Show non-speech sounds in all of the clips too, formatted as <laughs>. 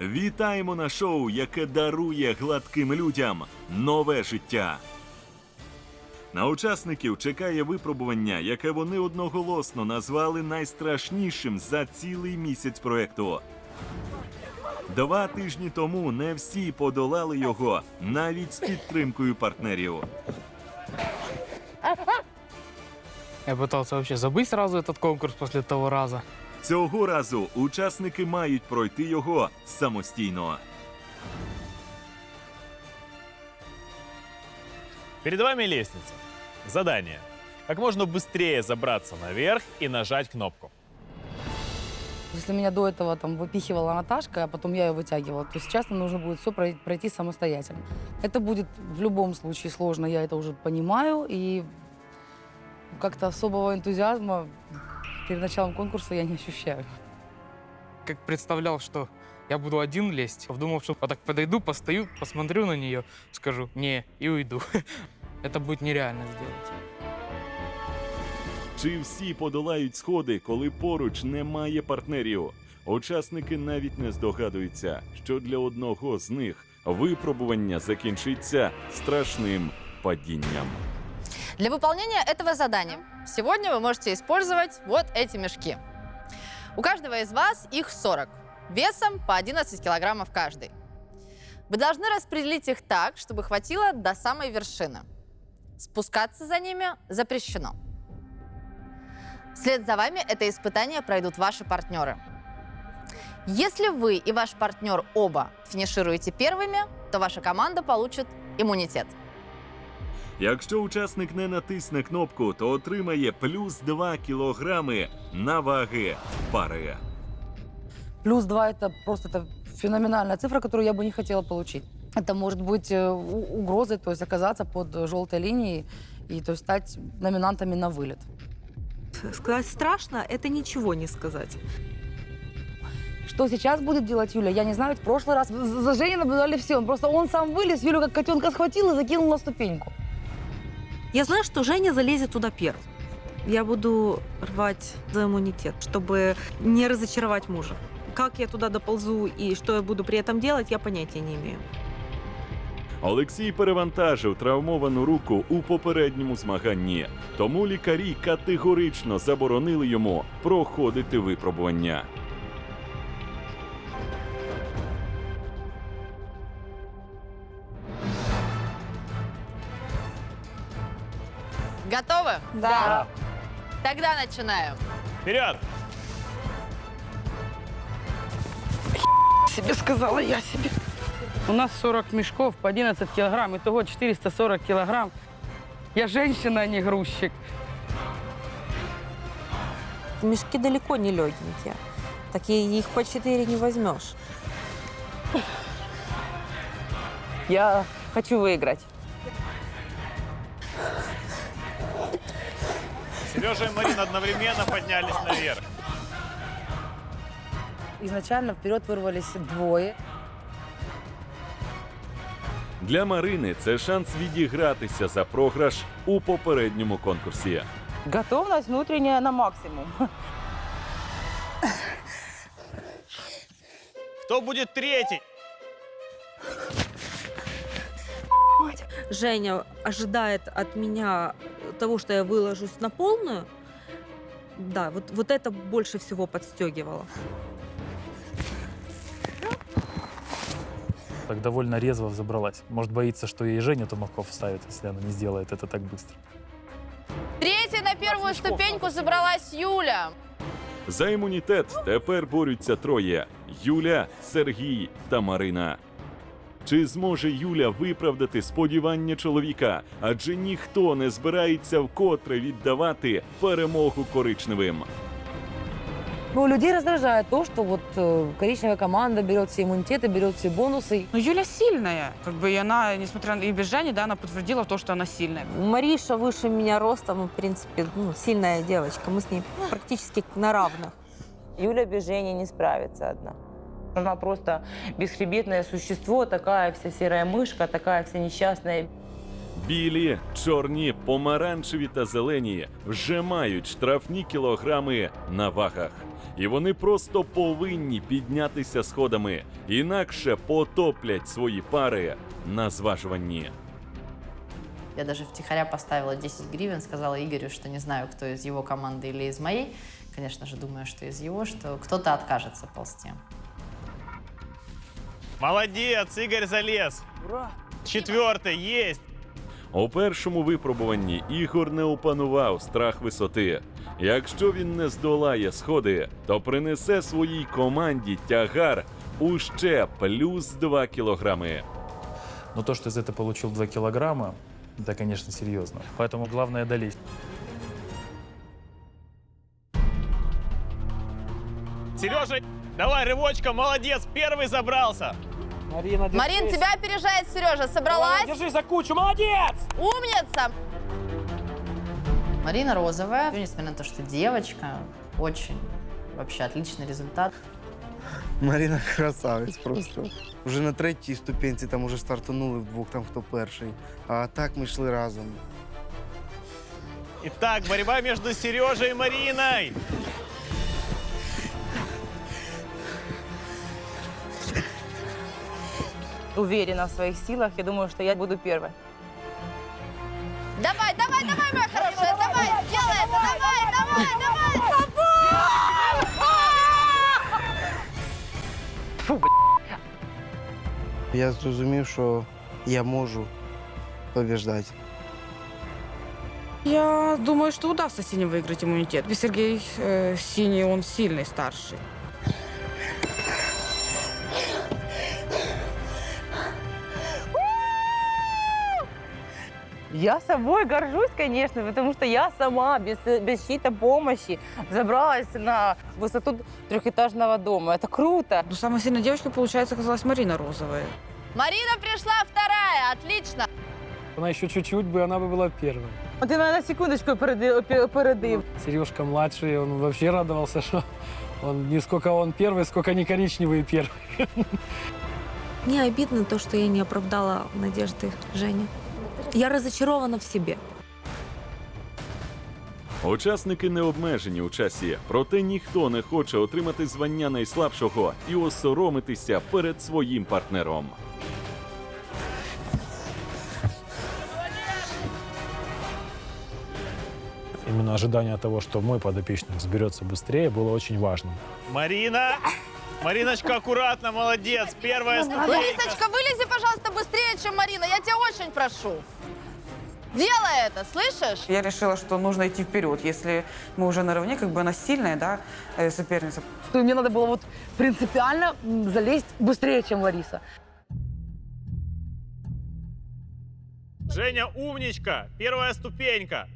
Вітаємо на шоу, яке дарує гладким людям нове життя. На учасників чекає випробування, яке вони одноголосно назвали найстрашнішим за цілий місяць проекту. Два тижні тому не всі подолали його навіть з підтримкою партнерів. Я пытался вообще забыть сразу этот конкурс после того раза. Цього разу учасники мають пройти його самостійно. Перед вами лестница. Задание. Как можно быстрее забраться наверх и нажать кнопку. Если меня до этого там выпихивала Наташка, а потом я ее вытягивала, то сейчас мне нужно будет все пройти самостоятельно. Это будет в любом случае сложно, я это уже понимаю, и как-то особого энтузиазма перед началом конкурса я не ощущаю. Как представлял, что я буду один лезть, думал, что вот так подойду, постою, посмотрю на нее, скажу «не» и уйду. <laughs> Это будет нереально сделать. Чи всі подолають сходи, коли поруч немає партнерів? Учасники навіть не здогадуються, що для одного з них випробування закінчиться страшним падінням. Для выполнения этого задания сегодня вы можете использовать вот эти мешки. У каждого из вас их 40, весом по 11 килограммов каждый. Вы должны распределить их так, чтобы хватило до самой вершины. Спускаться за ними запрещено. Вслед за вами это испытание пройдут ваши партнеры. Если вы и ваш партнер оба финишируете первыми, то ваша команда получит иммунитет. Якщо учасник не натисне кнопку, то отримає плюс 2 кілограми на ваги пари. Плюс два это просто это феноменальная цифра, которую я бы не хотела получить. Это может быть э, угрозой, то есть оказаться под желтой линией и то есть стать номинантами на вылет. Сказать страшно – это ничего не сказать. Что сейчас будет делать Юля, я не знаю. Ведь в прошлый раз за за Женей наблюдали все. Он просто он сам вылез, Юлю как котенка схватил и закинул на ступеньку. Я знаю, что Женя залезет туда первым. Я буду рвать за иммунитет, чтобы не разочаровать мужа. Как я туда доползу и что я буду при этом делать, я понятия не имею. Олексій перевантажив травмовану руку у попередньому змаганні, тому лікарі категорично заборонили йому проходити випробування. Готовы? Да. Тогда начинаем. Вперед! Себе сказала я себе. У нас 40 мешков по 11 килограмм, итого 440 килограмм. Я женщина, а не грузчик. Мешки далеко не легенькие. Такие их по четыре не возьмешь. Я хочу выиграть. Сережа и Марина одновременно поднялись наверх. Изначально вперед вырвались двое. Для Марини це шанс відігратися за програш у попередньому конкурсі. Готовность внутренняя на максимум. Кто будет третий? Женя ожидает от меня того, что я выложусь на полную. Да, вот, вот это больше всего подстегивало. так довольно резво взобралась. Может, боится, что ей Женя Тумаков ставит, если она не сделает это так быстро. Третьей на первую ступеньку забралась Юля. За імунітет тепер борються троє: Юля, Сергій та Марина. Чи зможе Юля виправдати сподівання чоловіка? Адже ніхто не збирається вкотре віддавати перемогу коричневим. Ну, людей раздражает то, что вот э, коричневая команда берет все иммунитеты, берет все бонусы. Ну, Юля сильная. Как бы и она, несмотря на и без Жени, да, она подтвердила то, что она сильная. Мариша выше меня ростом, и, в принципе, ну, сильная девочка. Мы с ней практически на равных. Юля без Жени не справится одна. Она просто бесхребетное существо, такая вся серая мышка, такая вся несчастная. Білі, чорні, помаранчеві та зелені вже мають штрафні кілограми на вагах. І вони просто повинні піднятися сходами, інакше потоплять свої пари на зважуванні. Я даже втихаря поставила 10 гривен, сказала Игорю, что не знаю, кто из его команды или из моей. Конечно же, думаю, что из его, что кто-то откажется ползти. Молодец, Игорь залез. Четвертый, есть. У першому випробуванні Ігор не опанував страх висоти. Якщо він не здолає сходи, то принесе своїй команді тягар у ще плюс 2 кілограми. Но то, что из этого получил 2 килограмма, это, конечно, серьезно. Поэтому главное долезть. давай рывочком, молодец, первый забрался. Марина, Марин, тебя опережает Сережа. Собралась? Держи за кучу, молодец! Умница! Марина Розовая, несмотря на то, что девочка, очень вообще отличный результат. Маріна красавець просто. Вже на третій ступенці там уже стартанули вдвох, там хто перший. А так ми йшли разом. Итак, борьба между Сережей и Мариной. Уверена в своих силах. Я думаю, что я буду первой. Давай, давай, давай, моя хорошая, давай, делай это, давай, давай, давай! Я зрозумів, що я можу побіждати. Я думаю, что удастся Сине выиграть иммунитет. Сергей э, Синий, он сильный, старший. Я собой горжусь, конечно, потому что я сама, без, без чьей-то помощи, забралась на высоту трехэтажного дома. Это круто. Но самой сильной девочкой, получается, оказалась Марина Розовая. Марина пришла вторая, отлично. Она еще чуть-чуть бы, она бы была первой. Ти мене на секундочку опередив. опередив. Сережка младший, он вообще радовался, что он не сколько он первый, сколько они коричневые первые. Мне обидно то, что я не оправдала надежды Жени. Я разочарована в себе. Учасники не обмежені у часі, проте ніхто не хоче отримати звання найслабшого і осоромитися перед своїм партнером. Именно ожидание того, что мой подопечный взберется быстрее, было очень важным. Марина, Мариночка, аккуратно, молодец, первая ступенька. Ларисочка, вылези, пожалуйста, быстрее, чем Марина. Я тебя очень прошу. Делай это, слышишь? Я решила, что нужно идти вперед. Если мы уже наравне, как бы она сильная, да, э, соперница. То мне надо было вот принципиально м, залезть быстрее, чем Лариса. Женя, умничка, первая ступенька.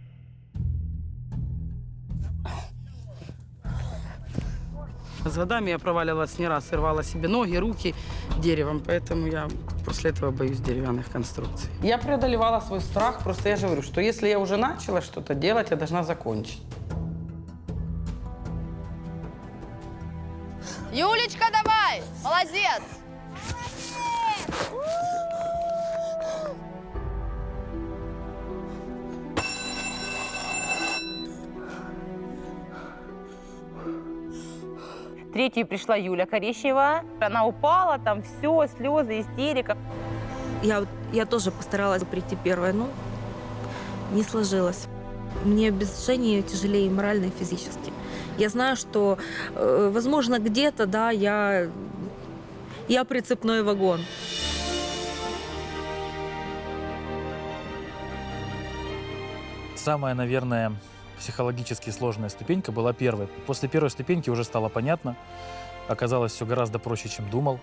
С годами я проваливалась не раз и рвала себе ноги, руки деревом, поэтому я после этого боюсь деревянных конструкций. Я преодолевала свой страх, просто я же говорю, что если я уже начала что-то делать, я должна закончить. Юлечка, давай! Молодец! Третью пришла Юля Корещева. Она упала, там все, слезы, истерика. Я, я тоже постаралась прийти первой, но не сложилось. Мне без Жени тяжелее и морально, и физически. Я знаю, что, э, возможно, где-то, да, я, я прицепной вагон. Самая, наверное, психологически сложная ступенька была первой. После первой ступеньки уже стало понятно. Оказалось все гораздо проще, чем думал.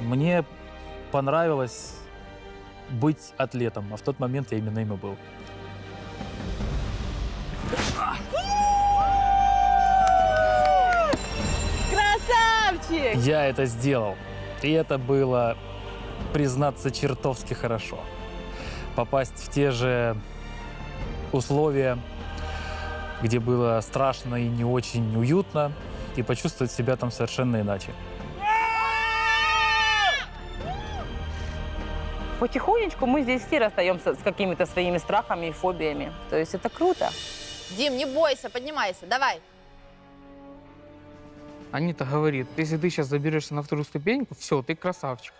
Мне понравилось быть атлетом, а в тот момент я именно им и был. Красавчик! Я это сделал. И это было, признаться, чертовски хорошо. Попасть в те же условия, где было страшно и не очень уютно, и почувствовать себя там совершенно иначе. потихонечку мы здесь все расстаемся с какими-то своими страхами и фобиями. То есть это круто. Дим, не бойся, поднимайся, давай. Анита говорит, если ты сейчас заберешься на вторую ступеньку, все, ты красавчик.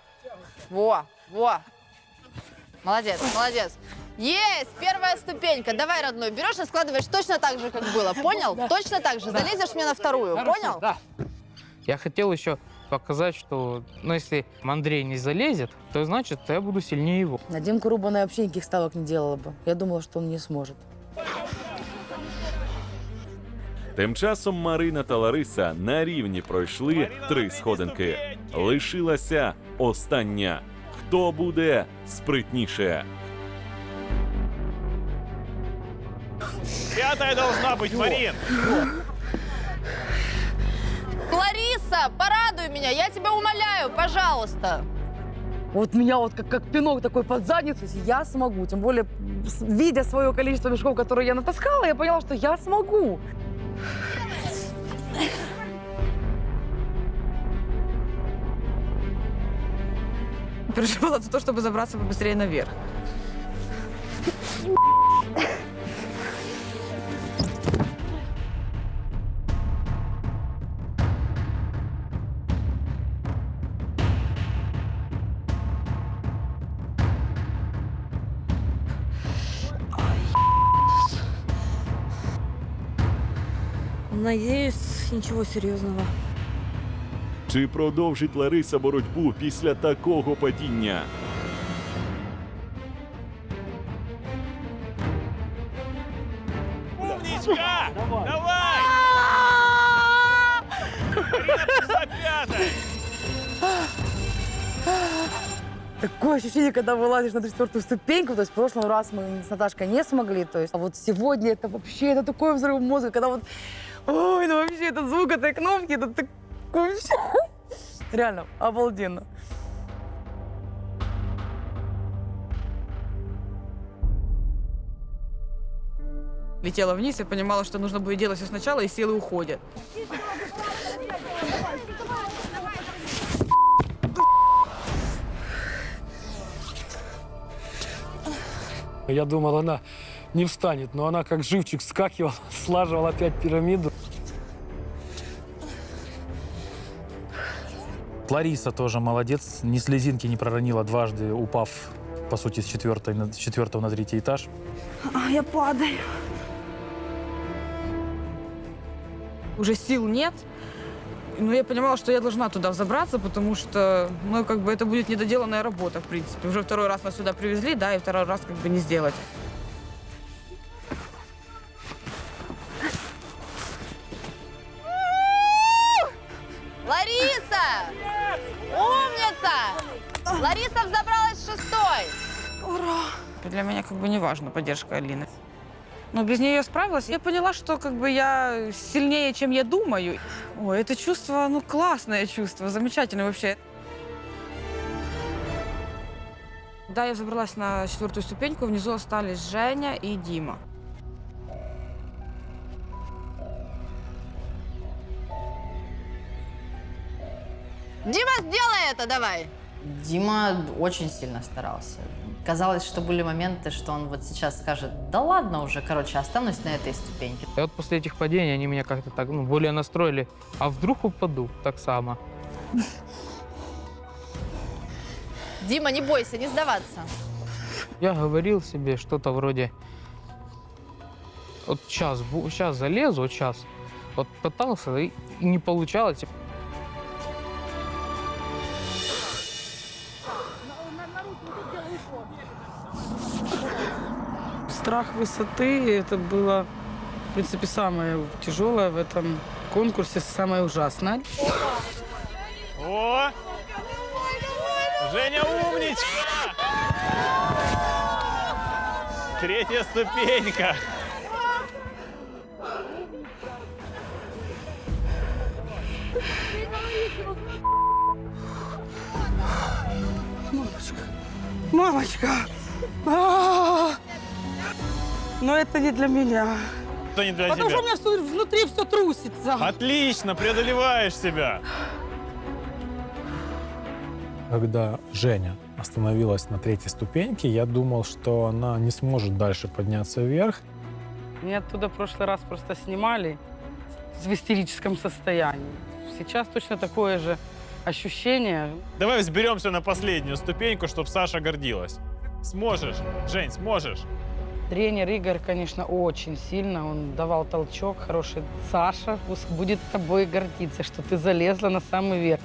Во, во. Молодец, молодец. Есть, первая ступенька. Давай, родной, берешь и складываешь точно так же, как было. Понял? Точно так же. Залезешь мне на вторую. Понял? Да. Я хотел еще показать, что ну, если Андрей не залезет, то значит я буду сильнее его. На Димку Рубана вообще никаких ставок не делала бы. Я думала, что он не сможет. Тим часом Марина та Лариса на рівні пройшли три сходинки. Лишилася остання. Хто буде спритніше? Пятая должна быть, Марин. Лариса, порадуй меня, я тебя умоляю, пожалуйста. Вот меня вот как, как пинок такой под задницу, если я смогу. Тем более, с- видя свое количество мешков, которые я натаскала, я поняла, что я смогу. Переживала за то, чтобы забраться побыстрее наверх. Надеюсь, ничего серьезного. Чи продовжить Лариса боротьбу після такого падіння? Умничка! Давай! Такое ощущение, когда вылазишь на 34-ю ступеньку. То есть в прошлый раз мы с Наташкой не смогли. То есть, а вот сегодня это вообще это такой взрыв мозга, когда вот... Ой, ну вообще этот звук этой кнопки, это такой... вообще- Реально, обалденно. Летела вниз и понимала, что нужно будет делать все сначала, и силы уходят. Я думал, она не встанет, но она как живчик скакивала, <laughs> слаживала опять пирамиду. Лариса тоже молодец, ни слезинки не проронила дважды, упав, по сути, с, четвертой, на- с четвертого на третий этаж. А, я падаю. Уже сил нет. Но я понимала, что я должна туда взобраться, потому что, ну, как бы это будет недоделанная работа, в принципе. Уже второй раз нас сюда привезли, да, и второй раз как бы не сделать. Важна поддержка Алины. Но без нее я справилась. Я поняла, что как бы я сильнее, чем я думаю. Ой, это чувство, ну, классное чувство, замечательное вообще. Да, я забралась на четвертую ступеньку, внизу остались Женя и Дима. Дима, сделай это давай. Дима очень сильно старался. Казалось, что были моменты, что он вот сейчас скажет, да ладно уже, короче, останусь на этой ступеньке. И вот после этих падений они меня как-то так ну, более настроили. А вдруг упаду так само? Дима, не бойся, не сдаваться. Я говорил себе что-то вроде, вот сейчас, сейчас залезу, вот сейчас. Вот пытался и и не получалось. Страх высоты – это было, в принципе, самое тяжелое в этом конкурсе, самое ужасное. О! Женя умничка! Третья ступенька. Мамочка! А! Но это не для меня. Что не для Потому что тебя? у меня внутри все трусится. Отлично, преодолеваешь себя. Когда Женя остановилась на третьей ступеньке. Я думал, что она не сможет дальше подняться вверх. Меня оттуда в прошлый раз просто снимали в истерическом состоянии. Сейчас точно такое же ощущение. Давай взберемся на последнюю ступеньку, чтобы Саша гордилась. Сможешь, Жень, сможешь. Тренер Игорь, конечно, очень сильно. Он давал толчок хороший. Саша будет тобой гордиться, что ты залезла на самый верх.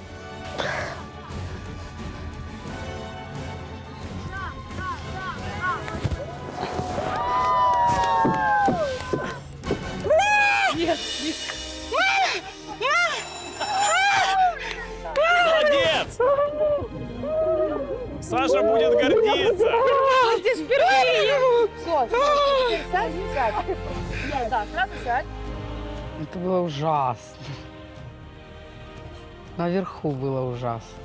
Было ужасно. Наверху было ужасно.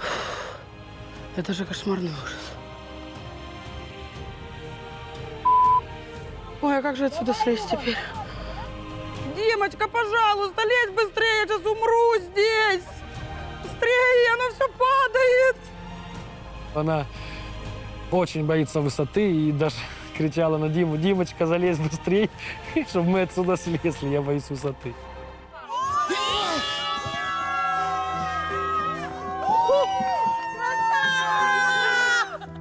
<sighs> Это же кошмарный ужас. Ой, а как же отсюда слезть теперь? Димочка, пожалуйста, лезь быстрее, я сейчас умру здесь. Быстрее, оно все падает. Она очень боится высоты и даже кричала на Диму, Димочка, залезь быстрее, <laughs> чтобы мы отсюда слезли, я боюсь высоты.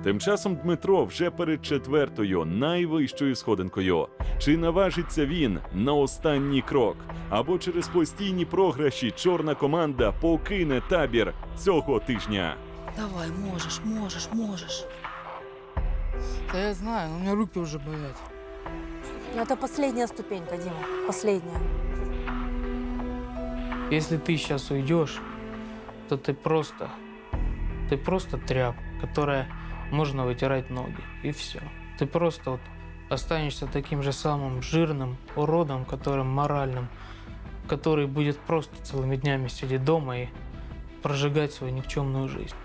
Тим часом Дмитро вже перед четвертою найвищою сходинкою. Чи наважиться він на останній крок? Або через постійні програші чорна команда покине табір цього тижня? Давай, можешь, можешь, можешь. Да я знаю, у меня руки уже болят. Ну, это последняя ступенька, Дима. Последняя. Если ты сейчас уйдешь, то ты просто, ты просто тряп, которая можно вытирать ноги, и все. Ты просто вот останешься таким же самым жирным уродом, которым моральным, который будет просто целыми днями сидеть дома и прожигать свою никчемную жизнь.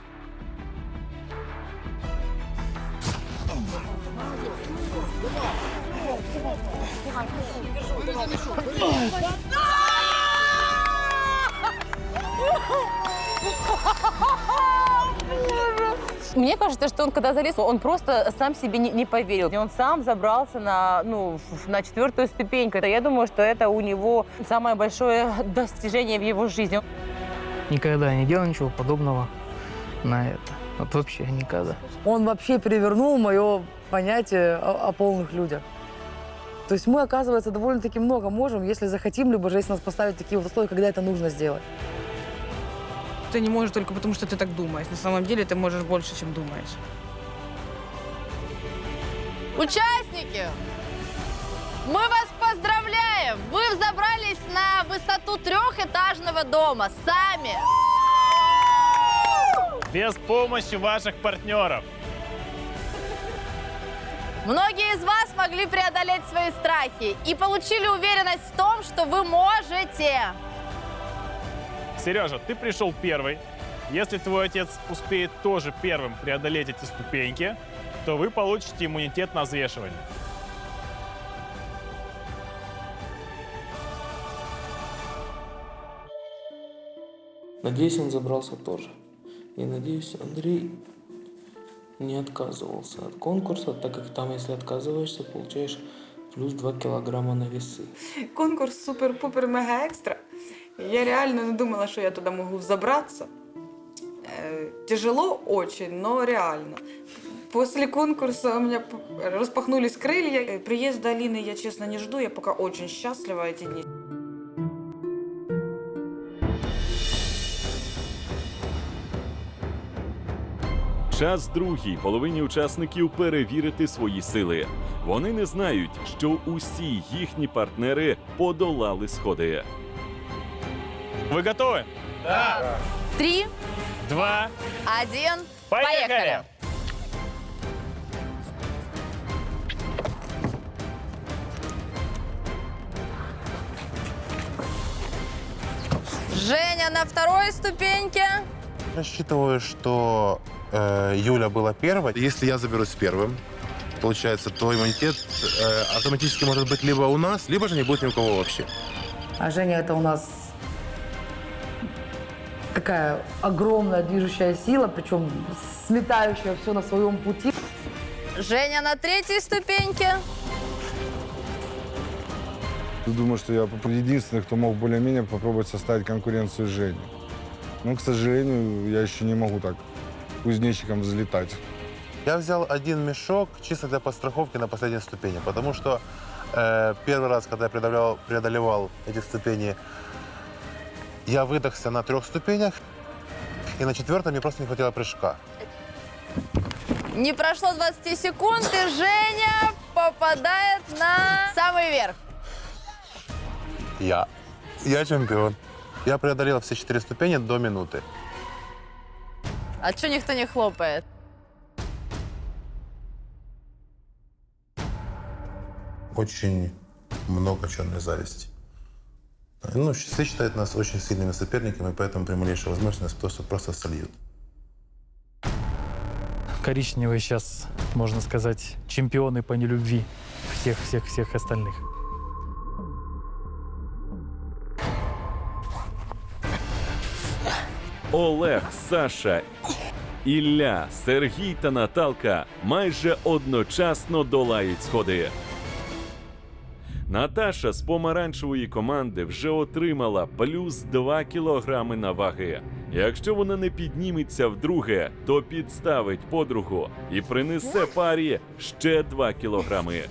Мне кажется, что он когда залез, он просто сам себе не, не поверил. И он сам забрался на, ну, на четвертую ступеньку. Я думаю, что это у него самое большое достижение в его жизни. Никогда не делал ничего подобного на это. Вот вообще никогда. Он вообще перевернул мое понятие о, о полных людях. То есть мы, оказывается, довольно-таки много можем, если захотим, либо же если нас поставить такие вот условия, когда это нужно сделать. Ты не можешь только потому, что ты так думаешь. На самом деле ты можешь больше, чем думаешь. Участники! Мы вас поздравляем! Вы взобрались на высоту трехэтажного дома сами! Без помощи ваших партнеров. Многие из вас смогли преодолеть свои страхи и получили уверенность в том, что вы можете. Сережа, ты пришел первый. Если твой отец успеет тоже первым преодолеть эти ступеньки, то вы получите иммунитет на взвешивание. Надеюсь, он забрался тоже. И надеюсь, Андрей не отказывался от конкурса, так как там, если отказываешься, получаешь плюс 2 килограмма на весы. Конкурс супер-пупер-мега-экстра. Я реально не думала, что я туда могу взобраться. Э, Тяжело очень, но реально. После конкурса у меня распахнулись крылья. Э, Приезда Алины я, честно, не жду. Я пока очень счастлива эти дни. Час другій половині учасників перевірити свої сили. Вони не знають, що усі їхні партнери подолали сходи. Вы готовы? Три, Два. один, Поехали! поехали! Женя на второй ступеньке. Рассчитываю, что э, Юля была первой. Если я заберусь первым, получается, то иммунитет э, автоматически может быть либо у нас, либо же не будет ни у кого вообще. А Женя это у нас такая огромная движущая сила, причем сметающая все на своем пути. Женя на третьей ступеньке. Думаю, что я единственный, кто мог более-менее попробовать составить конкуренцию с Женей. Но, к сожалению, я еще не могу так кузнечиком взлетать. Я взял один мешок чисто для подстраховки на последней ступени, потому что э, первый раз, когда я преодолевал, преодолевал эти ступени, я выдохся на трех ступенях, и на четвертой мне просто не хватило прыжка. Не прошло 20 секунд, и Женя попадает на самый верх. Я. Я чемпион. Я преодолел все четыре ступени до минуты. А что никто не хлопает? Очень много черной зависти. Ну, все считают нас очень сильными соперниками, поэтому при малейшей возможности нас просто, просто сольют. Коричневые сейчас, можно сказать, чемпионы по нелюбви всех-всех-всех остальных. Олег, Саша, Ілля, Сергій та Наталка майже одночасно долають сходи. Наташа з помаранчевої команди вже отримала плюс 2 кілограми на ваги. Якщо вона не підніметься вдруге, то підставить подругу і принесе парі ще 2 кілограми.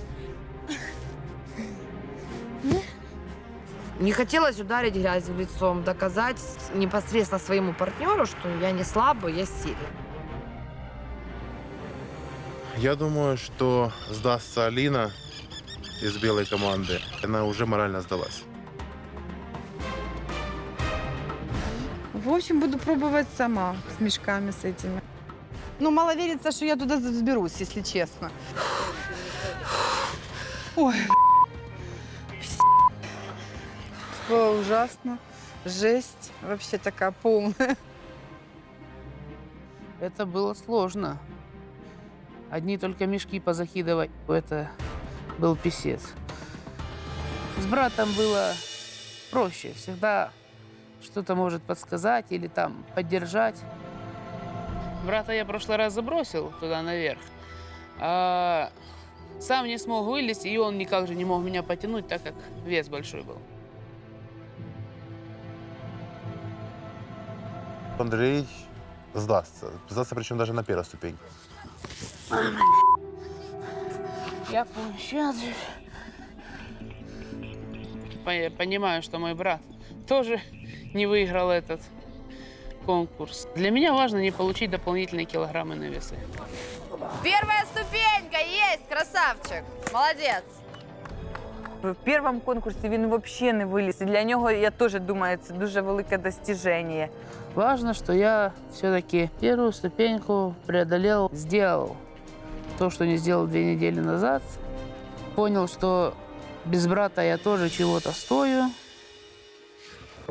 Не хотелось ударить грязью лицом, доказать непосредственно своему партнеру, что я не слабый, я сильный. Я думаю, что сдастся Алина из белой команды. Она уже морально сдалась. В общем, буду пробовать сама с мешками с этими. Ну, мало верится, что я туда заберусь, если честно. Ой, было ужасно. Жесть вообще такая полная. Это было сложно. Одни только мешки позакидывать, это был писец. С братом было проще. Всегда что-то может подсказать или там поддержать. Брата я в прошлый раз забросил туда наверх, а сам не смог вылезть, и он никак же не мог меня потянуть, так как вес большой был. Андрей сдастся. Сдастся причем даже на первой ступеньке. Я сейчас понимаю, что мой брат тоже не выиграл этот конкурс. Для меня важно не получить дополнительные килограммы на весы. Первая ступенька есть, красавчик. Молодец. В першому конкурсі він взагалі не виліз. І для нього, я теж думаю, це дуже велике достіження. Важно, что я все-таки первую ступеньку преодолел, сделал то, что не сделал две недели назад. Понял, что без брата я тоже чего-то стою.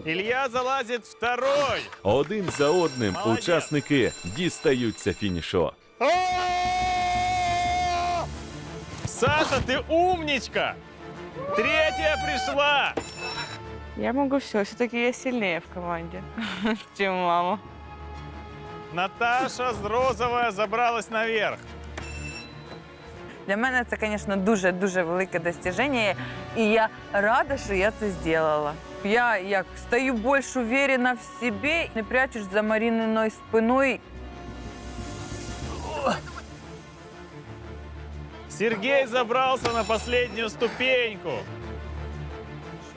Илья залазит второй. Один за одним учасники дістаються фінішу. Саша, ты умничка! Третья пришла! Я могу все. Все-таки я сильнее в команде, <laughs> чем мама. Наташа з розовая забралась наверх. Для мене це, звісно, дуже-дуже велике достіження. І я рада, що я це зробила. Я як стаю більш уверена в собі, не прячусь за Маріниною спиною. Сергей забрался на последнюю ступеньку.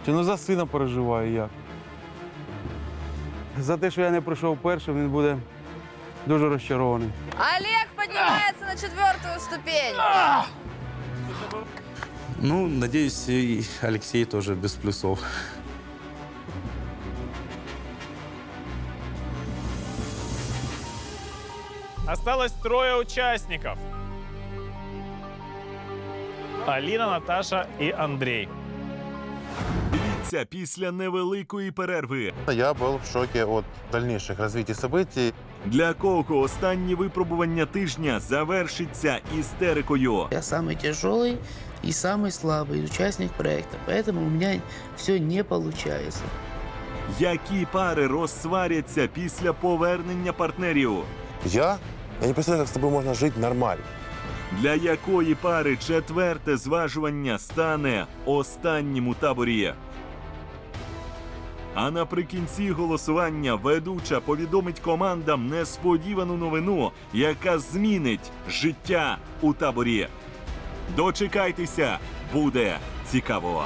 Чи ну за сина переживаю я. За те, що я не прийшов першим, він буде дуже розчарований. Олег поднимается на четвертую ступень. Ну, надеюсь, и Алексей тоже без плюсов. Осталось трое участников. Алина, Наташа и Андрей. Дивіться після невеликої перерви. Я был в шоке от дальнейших развитий событий. Для кого останнє випробування тижня завершиться істерикою. Я самый тяжелый и самый слабый участник проекта, поэтому у меня все не получается. Які пари розсваряться після повернення партнерів? Я? Я не представляю, как с тобой можно жить нормально. Для якої пари четверте зважування стане останнім у таборі? А наприкінці голосування ведуча повідомить командам несподівану новину, яка змінить життя у таборі. Дочекайтеся, буде цікаво.